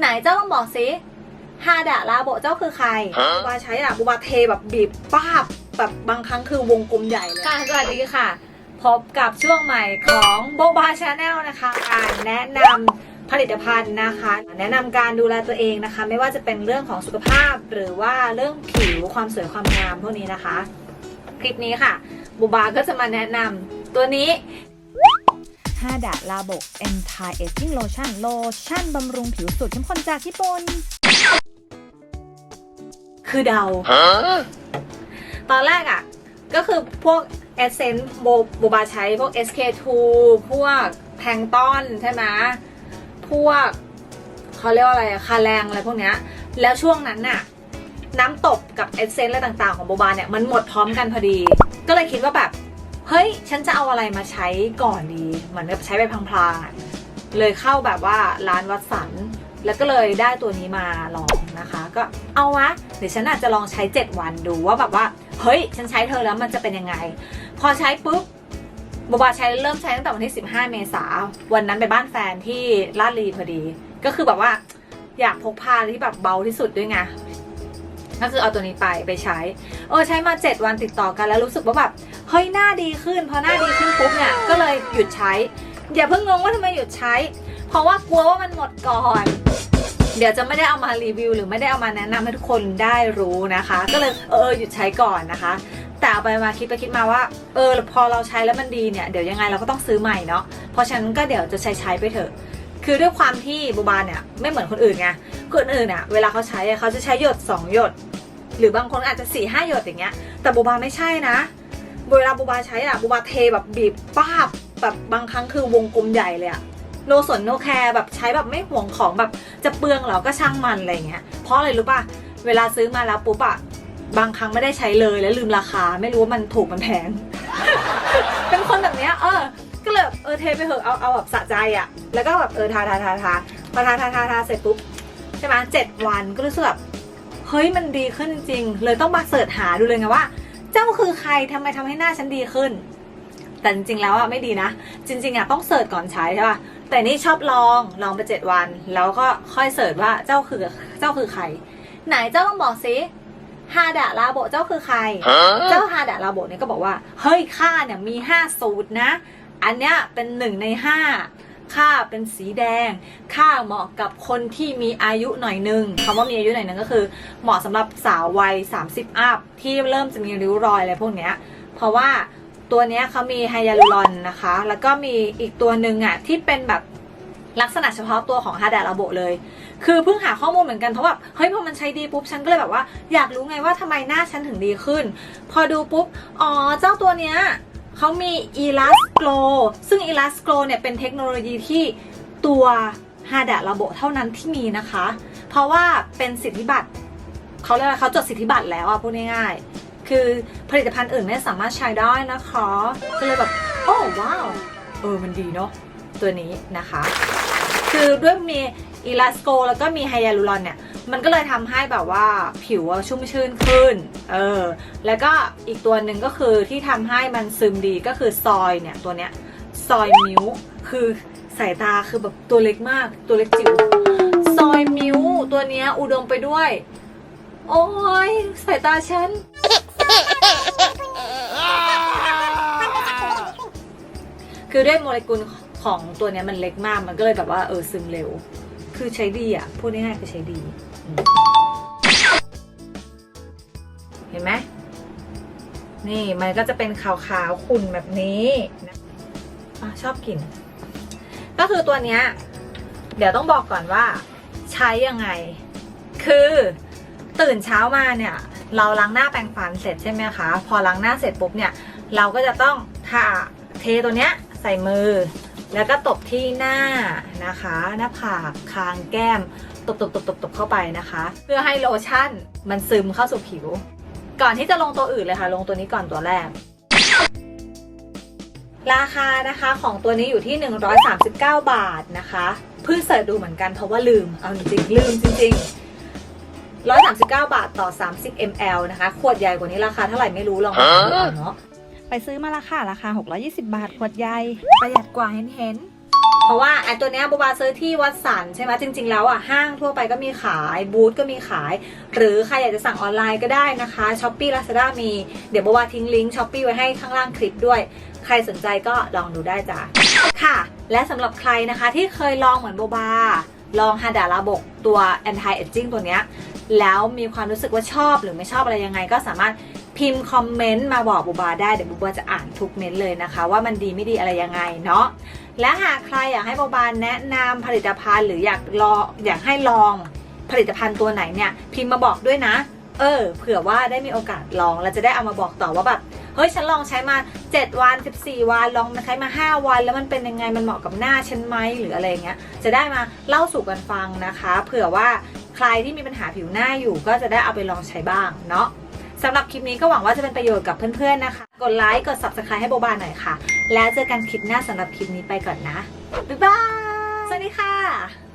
ไหนเจ้าลองบอกสิฮาดะลาโบเจ้าคือใครฮะบูบาใช้อะบูบาเทแบบบีบป้าบแบบบางครั้งคือวงกลมใหญ่เลยค่ะสวัสดีค่ะ พบกับช่วงใหม่ของโบบาชาแนลนะคะ การแนะนำผลิตภัณฑ์นะคะ แนะนำการดูแลตัวเองนะคะ ไม่ว่าจะเป็นเรื่องของสุขภาพ หรือว่าเรื่องผิวความสวยความงามพวกนี้นะคะ คลิปนี้ค่ะบูบาก็จะมาแนะนำตัวนี้ ฮาดะลาโบ Anti Aging Lotion โลชั่นบำรุงผิวสูตรเข้มข้นจากญี่ปุ่น คือเดา Huh? ตอนแรกอะ่ะ ก็คือพวกเอเซนต์โบโบบาใช้พวก SK2 พวกแพงต้นใช่ไหมพวกเขาเรียกว่าอะไรอะคาแรงอะไรพวกเนี้ย แล้วช่วงนั้นน่ะ น้ำตบกับเอเซนต์อะไรต่างๆของโบบาเนี่ย มันหมดพร้อมกันพอดี ก็เลยคิดว่าแบบ เฮ้ย ฉันจะเอาอะไรมาใช้ก่อนดีเหมือนกับใช้ไปพลางๆอะเลยเข้าแบบว่าร้านวัดสัน แล้วก็เลยได้ตัวนี้มาลองนะคะ ก็เอาวะเดี๋ยวฉันอาจจะลองใช้ 7 วันดูว่าแบบว่า เฮ้ย ฉันใช้เธอแล้วมันจะเป็นยังไง พอใช้ปุ๊บบบาใช้เริ่มใช้ตั้งแต่วันที่ 15 เมษาวันนั้นไปบ้านแฟนที่ลาดลีพอดี ก็คือแบบว่าอยากพกพาที่แบบเบาที่สุดด้วยไงก็คือเอาตัวนี้ไปไปใช้ เออใช้มา 7 วันติดต่อกันแล้วรู้สึกว่าแบบ เฮ้ยหน้าดีขึ้นพอหน้าดีขึ้นปุ๊บเนี่ยก็เลยหยุดใช้อย่าเพิ่งงงว่าทำไมหยุดใช้ เพราะว่ากลัวว่ามันหมดก่อน เดี๋ยวจะไม่ได้เอามารีวิว หรือไม่ได้เอามาแนะนำให้ทุกคนได้รู้นะคะ ก็เลยเออหยุดใช้ก่อนนะคะ แต่เอาไปมาคิดไปคิดมาว่า เออพอเราใช้แล้วมันดีเนี่ยเดี๋ยวยังไงเราก็ต้องซื้อใหม่เนาะเพราะฉะนั้นก็เดี๋ยวจะใช้ใช้ไปเถอะ คือด้วยความที่บูบาเนี่ยไม่เหมือนคนอื่นไงคนอื่นอะเวลาเขาใช้เขาจะใช้หยดสองหยด หรือบางคนอาจจะสี่ห้าหยดอย่างเงี้ยแต่บูบาไม่ใช่นะ เวลาบูบาใช้อะบูบาเทแบบบีบป้าบแบบบางครั้งคือวงกลมใหญ่เลยอะโนสนโนแคร์แบบใช้แบบไม่ห่วงของแบบจะเปลืองเหรอก็ช่างมันอะไรเงี้ย เพราะอะไรรู้ป่ะ เวลาซื้อมาแล้วปุ๊บอะบางครั้งไม่ได้ใช้เลยแล้วลืมราคา ไม่รู้ว่ามันถูกมันแพง เป็นคนแบบเนี้ยเออ ก็เลยเออเทไปเถอะเอาเอาแบบสะใจอะแล้วก็แบบเออทาทาทาทาพอทาทาทาทาเสร็จปุ๊บใช่ไหมเจ็ดวันก็รู้สึกแบบเฮ้ยมันดีขึ้นจริง เลยต้องมาเสิร์ชหาดูเลยไงว่า เจ้าคือใครทำไมทำให้หน้าฉันดีขึ้น แต่จริงๆแล้วอะไม่ดีนะ จริง ๆอะต้องเสิร์ชก่อนใช้ใช่ป่ะแต่นี่ชอบลองลองไปเจ็ดวัน แล้วก็ค่อยเสิร์ชว่าเจ้าคือเจ้าคือใคร ไหนเจ้าลองบอกสิฮาดะลาโบเจ้าคือใคร เจ้า Huh? ฮาดะลาโบเนี่ยก็บอกว่า เฮ้ยค่าเนี่ยมี5สูตรนะ อันเนี้ยเป็นหนึ่งใน5 ค่าเป็นสีแดง ค่าเหมาะกับคนที่มีอายุหน่อยนึงคำว่ามีอายุหน่อยนึงก็คือ เหมาะสำหรับสาววัย 30 อัพ ที่เริ่มจะมีริ้วรอยอะไรพวกเนี้ยเพราะว่าตัวเนี้ยเขามีไฮยาลูรอนนะคะ แล้วก็มีอีกตัวหนึ่งอะที่เป็นแบบลักษณะเฉพาะตัวของฮาดะลาโบเลย คือเพิ่งหาข้อมูลเหมือนกันเพราะแบบเฮ้ยพอมันใช้ดีปุ๊บฉันก็เลยแบบว่า อยากรู้ไงว่าทำไมหน้าฉันถึงดีขึ้น พอดูปุ๊บ อ๋อ เจ้าตัวเนี้ย เขามี Elastglow ซึ่ง Elastglow เนี่ยเป็นเทคโนโลยีที่ตัวฮาดะระบบเท่านั้นที่มีนะคะ เพราะว่าเป็นสิทธิบัตรเขาเรียกว่าเขาจดสิทธิบัตรแล้วอะพูดง่ายๆ คือผลิตภัณฑ์อื่นไม่สามารถใช้ได้นะคะก็เลยแบบโอ้ว้าวเออมันดีเนาะตัวนี้นะคะ คือด้วยมีอีลาสโกแล้วก็มีไฮยาลูรอนเนี่ย มันก็เลยทำให้แบบว่าผิวชุ่มชื่นขึ้น เออ แล้วก็อีกตัวหนึ่งก็คือที่ทำให้มันซึมดีก็คือซอยเนี่ยตัวเนี้ยซอยมิวคือสายตาคือแบบตัวเล็กมากตัวเล็กจิ๋วซอยมิวตัวเนี้ยอุดมไปด้วย โอ้ยสายตาฉันคือด้วยโมเลกุลของตัวเนี้ยมันเล็กมาก มันก็เลยแบบว่าเออซึมเร็ว คือใช้ดีอะ พูดง่ายๆคือใช้ดี เห็นไหม นี่มันก็จะเป็นขาวๆขุ่นแบบนี้นะอชอบกลิ่น ก็คือตัวเนี้ย เดี๋ยวต้องบอกก่อนว่า ใช้ยังไง คือตื่นเช้ามาเนี่ย เราล้างหน้าแปรงฟันเสร็จใช่ไหมคะ พอล้างหน้าเสร็จปุ๊บเนี่ย เราก็จะต้องทาเทตัวเนี้ยใส่มือ แล้วก็ตบที่หน้านะคะ หน้าผากคางแก้ม ตบตบตบตบตบเข้าไปนะคะ เพื่อให้โลชั่นมันซึมเข้าสู่ผิว ก่อนที่จะลงตัวอื่นเลยค่ะ ลงตัวนี้ก่อนตัวแรก ราคานะคะของตัวนี้อยู่ที่ 139 บาทนะคะเพิ่งเสิร์ชดูเหมือนกันเพราะว่าลืมเอาจริงลืมจริงๆ139 บาทต่อ 30 ml นะคะ ขวดใหญ่กว่านี้ราคาเท่าไหร่ไม่รู้ลองมาดูเอาเนาะ ไปซื้อมาละค่ะราคา 620 บาทขวดใหญ่ประหยัดกว่าเห็นเห็นเพราะว่าไอ้ตัวเนี้ยโบบาซื้อที่วัดสันใช่ไหมจริง ๆ แล้วอะห้างทั่วไปก็มีขายบูธก็มีขาย หรือใครอยากจะสั่งออนไลน์ก็ได้นะคะช้อปปี้ลาซาด้ามีเดี๋ยวโบบาทิ้งลิงก์ช้อปปี้ไว้ให้ข้างล่างคลิปด้วย ใครสนใจก็ลองดูได้จ้ะค่ะ และสำหรับใครนะคะที่เคยลองเหมือนโบบาลองฮาดาลาบกตัว anti aging ตัวเนี้ยแล้วมีความรู้สึกว่าชอบหรือไม่ชอบอะไรยังไง ก็สามารถ พิมพ์คอมเมนต์มาบอกบูบาได้เดี๋ยวบูบาจะอ่านทุกเม้นต์เลยนะคะ ว่ามันดีไม่ดีอะไรยังไงเนาะและหากใครอยากให้บูบาแนะนำผลิตภัณฑ์หรืออยากลองอยากให้ลองผลิตภัณฑ์ตัวไหนเนี่ยพิมพ์มาบอกด้วยนะ เออ เผื่อว่าได้มีโอกาสลองแล้วจะได้เอามาบอกต่อว่าแบบเฮ้ยฉันลองใช้มา 7 วัน 14 วันลองมาใช้มา 5 วัน แล้วมันเป็นยังไงมันเหมาะกับหน้าฉันไหมหรืออะไรเงี้ยจะได้มาเล่าสู่กันฟังนะคะ เผื่อว่าใครที่มีปัญหาผิวหน้าอยู่ก็จะได้เอาไปลองใช้บ้างเนาะ สำหรับคลิปนี้ก็หวังว่าจะเป็นประโยชน์กับเพื่อนๆนะคะ กดไลค์ กด subscribe ให้โบบาหน่อยค่ะ แล้วเจอกันคลิปหน้าสำหรับคลิปนี้ไปก่อนนะ บ๊ายบาย สวัสดีค่ะ